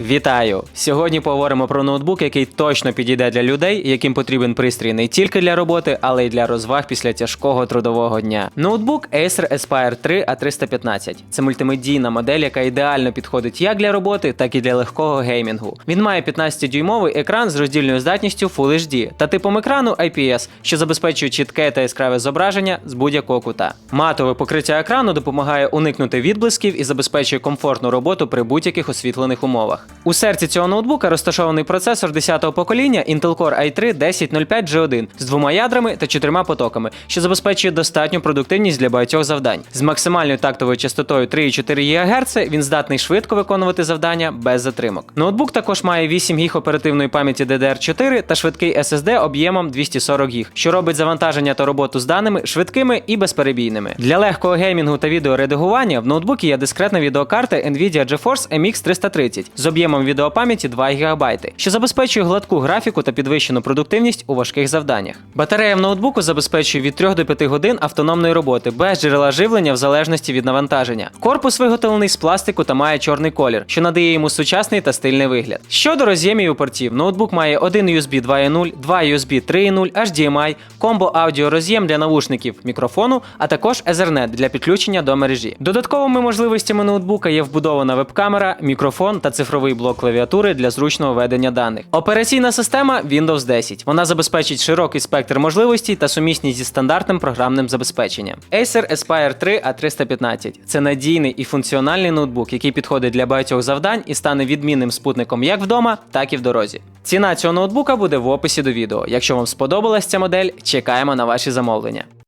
Вітаю! Сьогодні поговоримо про ноутбук, який точно підійде для людей, яким потрібен пристрій не тільки для роботи, але й для розваг після тяжкого трудового дня. Ноутбук Acer Aspire 3 A315. Це мультимедійна модель, яка ідеально підходить як для роботи, так і для легкого геймінгу. Він має 15-дюймовий екран з роздільною здатністю Full HD та типом екрану IPS, що забезпечує чітке та яскраве зображення з будь-якого кута. Матове покриття екрану допомагає уникнути відблисків і забезпечує комфортну роботу при будь-яких освітлених умовах. У серці цього ноутбука розташований процесор 10-го покоління Intel Core i3 1005 G1 з двома ядрами та чотирма потоками, що забезпечує достатню продуктивність для багатьох завдань. З максимальною тактовою частотою 3,4 ГГц він здатний швидко виконувати завдання без затримок. Ноутбук також має 8 ГБ оперативної пам'яті DDR4 та швидкий SSD об'ємом 240 ГБ, що робить завантаження та роботу з даними швидкими і безперебійними. Для легкого геймінгу та відеоредагування в ноутбукі є дискретна відеокарта Nvidia GeForce MX 330 з об'ємом відеопам'яті 2 ГБ, що забезпечує гладку графіку та підвищену продуктивність у важких завданнях. Батарея в ноутбуку забезпечує від 3 до 5 годин автономної роботи без джерела живлення в залежності від навантаження. Корпус виготовлений з пластику та має чорний колір, що надає йому сучасний та стильний вигляд. Щодо роз'ємів і портів, ноутбук має один USB 2.0, два USB 3.0, HDMI, комбо аудіо роз'єм для навушників, мікрофону, а також Ethernet для підключення до мережі. Додатковими можливостями ноутбука є вбудована веб-камера, мікрофон та цифровий блок клавіатури для зручного ведення даних. Операційна система Windows 10. Вона забезпечить широкий спектр можливостей та сумісність зі стандартним програмним забезпеченням. Acer Aspire 3 A315 це надійний і функціональний ноутбук, який підходить для багатьох завдань і стане відмінним спутником як вдома, так і в дорозі. Ціна цього ноутбука буде в описі до відео. Якщо вам сподобалась ця модель, чекаємо на ваші замовлення.